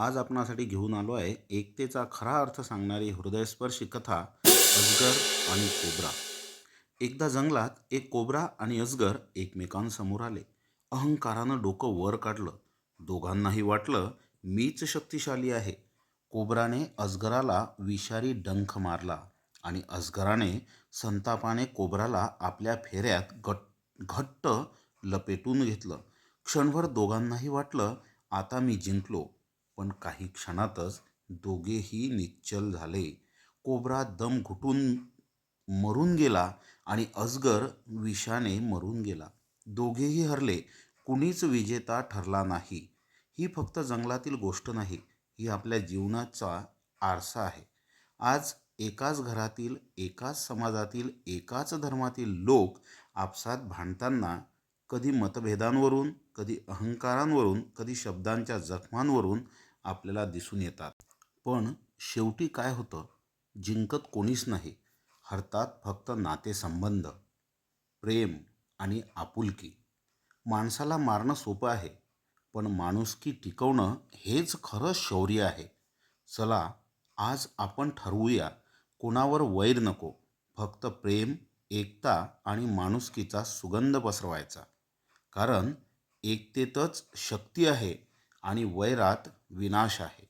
आज आपणासाठी घेऊन आलो आहे एकतेचा खरा अर्थ सांगणारी हृदयस्पर्शी कथा अजगर आणि कोबरा. एकदा जंगलात एक कोबरा आणि अजगर एकमेकांसमोर आले. अहंकारानं डोकं वर काढलं. दोघांनाही वाटलं मीच शक्तिशाली आहे. कोबराने अजगराला विषारी डंख मारला आणि अजगराने संतापाने कोबराला आपल्या फेऱ्यात गट घट्ट लपेटून घेतलं. क्षणभर दोघांनाही वाटलं आता मी जिंकलो. पण काही क्षणातच दोघेही निश्चल झाले. कोबरा दम घुटून मरून गेला आणि अजगर विषाने मरून गेला. दोघेही हरले. कुणीच विजेता ठरला नाही. ही फक्त जंगलातील गोष्ट नाही ही आपल्या जीवनाचा आरसा आहे. आज एकाच घरातील एकाच समाजातील एकाच धर्मातील लोक आपसात भांडताना कधी मतभेदांवरून कधी अहंकारांवरून कधी शब्दांच्या जखमांवरून आपल्याला दिसून येतात. पण शेवटी काय होतं? जिंकत कोणीच नाही. हरतात फक्त नातेसंबंध प्रेम आणि आपुलकी. माणसाला मारणं सोपं आहे पण माणुसकी टिकवणं हेच खरं शौर्य आहे. चला आज आपण ठरवूया कोणावर वैर नको फक्त प्रेम एकता आणि माणुसकीचा सुगंध पसरवायचा. कारण एकतेतच शक्ती आहे आणि वैरात विनाश आहे.